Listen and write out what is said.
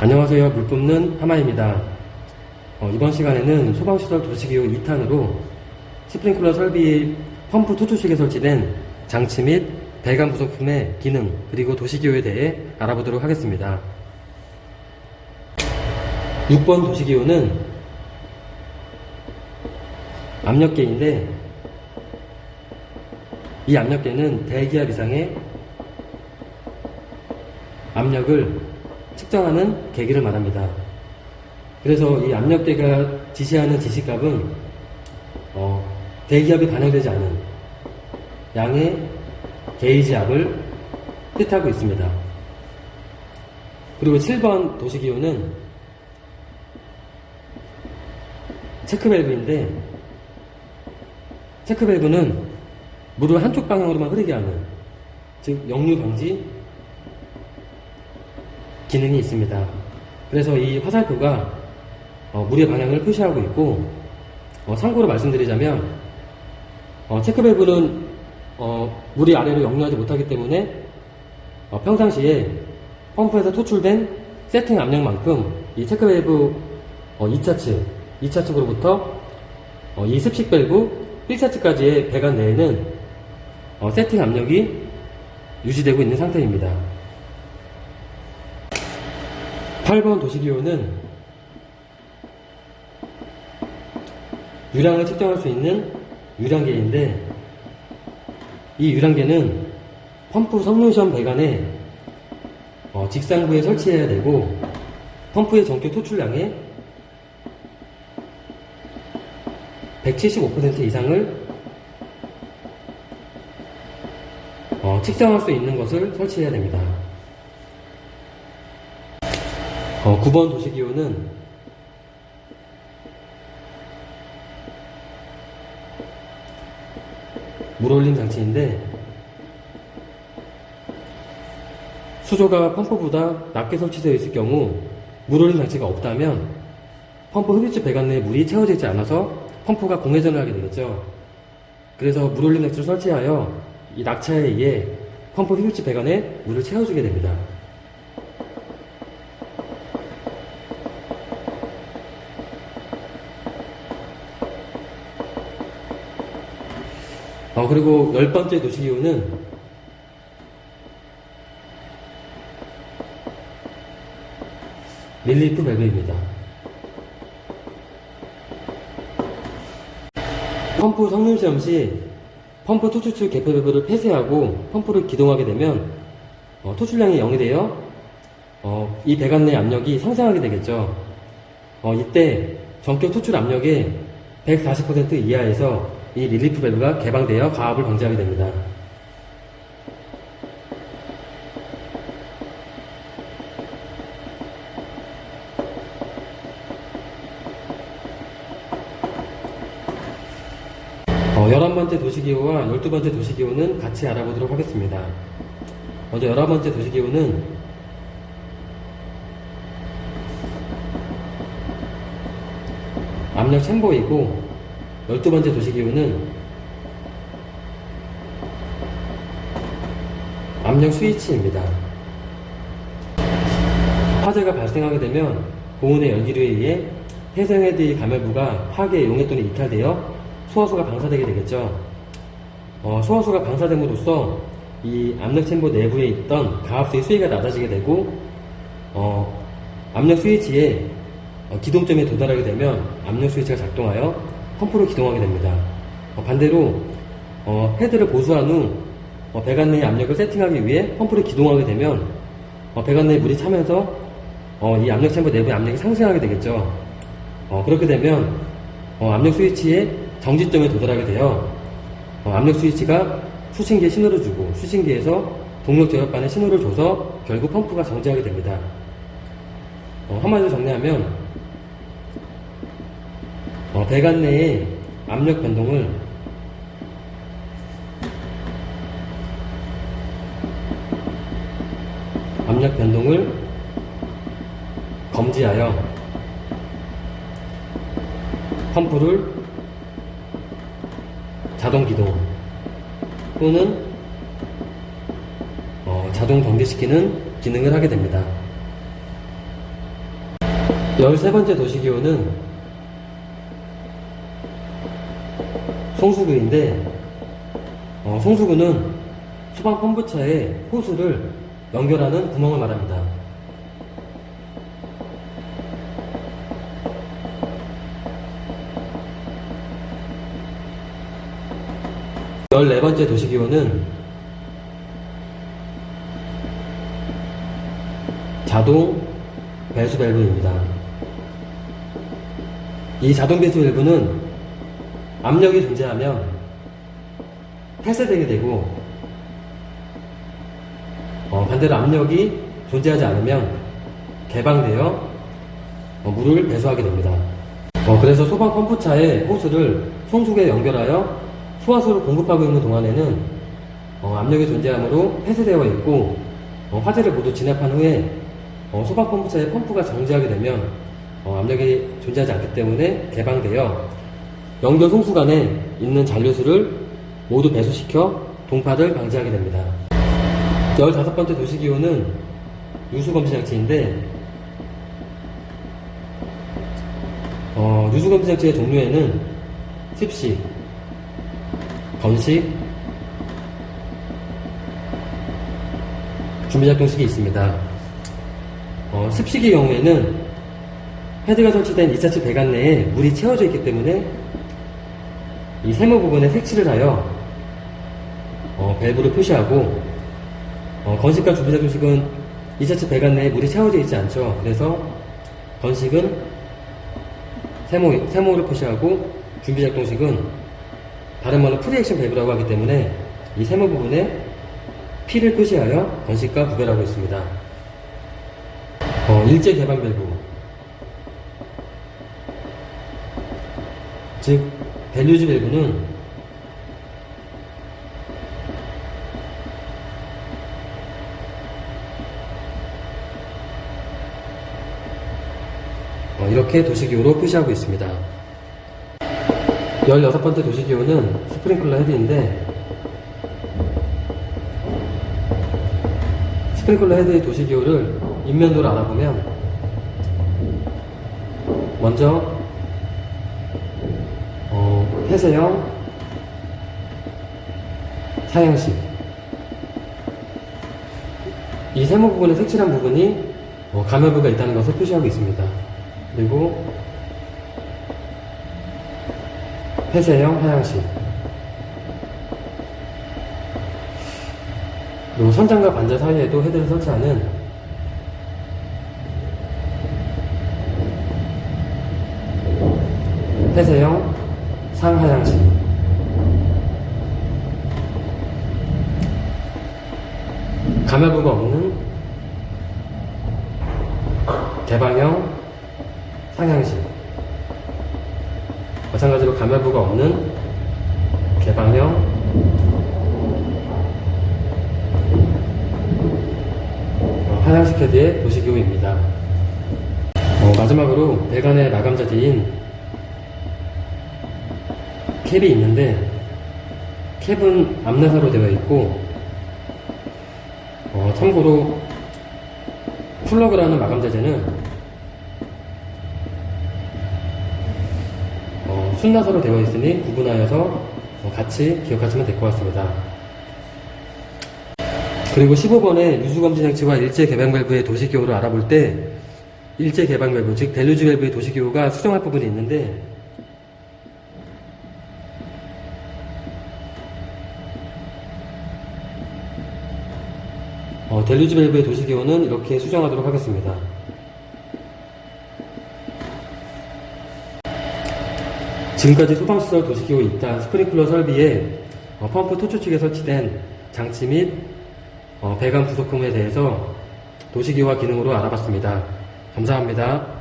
안녕하세요. 물 뿜는 하마입니다. 어, 이번 시간에는 소방시설 도시기후 2탄으로 스프링클러 설비 펌프 투출식에 설치된 장치 및 배관 부속품의 기능 그리고 도시기후에 대해 알아보도록 하겠습니다. 6번 도시기후는 압력계인데 이 압력계는 대기압 이상의 압력을 측정하는 계기를 말합니다. 그래서 이 압력계가 지시하는 지시값은 어, 대기압이 반영되지 않은 양의 게이지 압을 뜻하고 있습니다. 그리고 7번 도시기호는 체크밸브인데 체크밸브는 물을 한쪽 방향으로만 흐르게 하는 즉 역류 방지 기능이 있습니다. 그래서 이 화살표가 어, 물의 방향을 표시하고 있고 어, 참고로 말씀드리자면 어, 체크밸브는 어, 물이 아래로 역류하지 못하기 때문에 어, 평상시에 펌프에서 토출된 세팅 압력만큼 이 체크밸브 어, 2차 측, 2차 측으로부터 어, 이 습식 밸브 1차 측까지의 배관 내에는 어, 세팅 압력이 유지되고 있는 상태입니다. 8번 도시기호는 유량을 측정할 수 있는 유량계인데 이 유량계는 펌프 성능시험 배관에 어, 직상부에 설치해야 되고 펌프의 전격 토출량의 175% 이상을 어, 측정할 수 있는 것을 설치해야 됩니다. 어, 9번 도시기호는 물올림 장치인데 수조가 펌프보다 낮게 설치되어 있을 경우 물올림 장치가 없다면 펌프 흡입지 배관 내에 물이 채워지지 않아서 펌프가 공회전을 하게 되겠죠. 그래서 물올림 장치를 설치하여 이 낙차에 의해 펌프 흡입지 배관에 물을 채워주게 됩니다. 어, 그리고 열 번째 도시 기후는 릴리프 밸브입니다. 펌프 성능 시험 시 펌프 토출출 개폐 밸브를 폐쇄하고 펌프를 기동하게 되면 어, 토출량이 0이 되어 어, 이 배관 내 압력이 상승하게 되겠죠. 어, 이때 전격 토출 압력의 140% 이하에서 이 릴리프 밸브가 개방되어 가압을 방지하게 됩니다. 어, 11번째 도시기호와 12번째 도시기호는 같이 알아보도록 하겠습니다. 먼저 11번째 도시기호는 압력 챔버이고 12번째 도시기호는 압력 스위치입니다. 화재가 발생하게 되면 고온의 열기류에 의해 해생헤드의 가멸부가 파괴, 용해 또는 이탈되어 소화수가 방사되게 되겠죠. 어, 소화수가 방사됨으로써 이 압력 챔버 내부에 있던 가압수의 수위가 낮아지게 되고 어, 압력 스위치에 어, 기동점에 도달하게 되면 압력 스위치가 작동하여 펌프를 기동하게 됩니다. 어, 반대로 어, 헤드를 보수한 후 어, 배관 내의 압력을 세팅하기 위해 펌프를 기동하게 되면 어, 배관 내에 물이 차면서 어, 이 압력 챔버 내부의 압력이 상승하게 되겠죠. 어, 그렇게 되면 어, 압력 스위치의 정지점에 도달하게 되어 어, 압력 스위치가 수신기에 신호를 주고 수신기에서 동력 제어반에 신호를 줘서 결국 펌프가 정지하게 됩니다. 어, 한마디로 정리하면 어, 배관 내의 압력 변동을 압력 변동을 검지하여 펌프를 자동 기동 또는 어, 자동 정지시키는 기능을 하게 됩니다. 13번째 도시기호는 송수구인데 어, 송수구는 소방 펌프차에 호수를 연결하는 구멍을 말합니다. 열네 번째 도시기호는 자동 배수 밸브입니다. 이 자동 배수 밸브는 압력이 존재하면 폐쇄되게 되고 어, 반대로 압력이 존재하지 않으면 개방되어 어, 물을 배수하게 됩니다. 어, 그래서 소방 펌프차에 호스를 송수기에 연결하여 소화수를 공급하고 있는 동안에는 어, 압력이 존재하므로 폐쇄되어 있고 어, 화재를 모두 진압한 후에 어, 소방 펌프차의 펌프가 정지하게 되면 어, 압력이 존재하지 않기 때문에 개방되어 연결 송수 간에 있는 잔류수를 모두 배수시켜 동파를 방지하게 됩니다. 15번째 도시기호는 유수검지장치인데 어, 유수검지장치의 종류에는 습식, 건식, 준비작동식이 있습니다. 어, 습식의 경우에는 헤드가 설치된 2차치 배관 내에 물이 채워져 있기 때문에 이 세모 부분에 색칠을 하여 어, 밸브를 표시하고 어, 건식과 준비작동식은 2차치 배관 내에 물이 채워져 있지 않죠. 그래서 건식은 세모, 세모를 표시하고 준비작동식은 다른 말로 프리액션 밸브라고 하기 때문에 이 세모 부분에 P를 표시하여 건식과 구별하고 있습니다. 어, 일제 개방 밸브 즉 밸류지 밸브는 어, 이렇게 도시기호로 표시하고 있습니다. 16번째 도시기호는 스프링클러 헤드인데 스프링클러 헤드의 도시기호를 인면도로 알아보면 먼저 어, 폐쇄형 사양식. 이 세모 부분에 색칠한 부분이 어, 감염부가 있다는 것을 표시하고 있습니다. 그리고 폐쇄형 하향식. 그리고 선장과 관자 사이에도 헤드를 설치하는 폐쇄형 상하향식 감압부가 없는? 개방형? 상향식 마찬가지로 감압부가 없는? 개방형? 어, 하향식 헤드의 도시기호입니다. 어, 마지막으로 배관의 마감자재인 캡이 있는데 캡은 암내사로 되어 있고 어, 참고로 플러그라는 마감 자재는 어, 순나사로 되어 있으니 구분하여서 어, 같이 기억하시면 될 것 같습니다. 그리고 15번에 유수검진 장치와 일제 개방 밸브의 도시 기호를 알아볼 때 일제 개방 밸브, 즉 델루지 밸브의 도시 기호가 수정할 부분이 있는데 어, 델루지 밸브의 도시기호는 이렇게 수정하도록 하겠습니다. 지금까지 소방시설 도시기호 2탄 스프링클러 설비에 어, 펌프 토초 측에 설치된 장치 및 어, 배관 부속품에 대해서 도시기호와 기능으로 알아봤습니다. 감사합니다.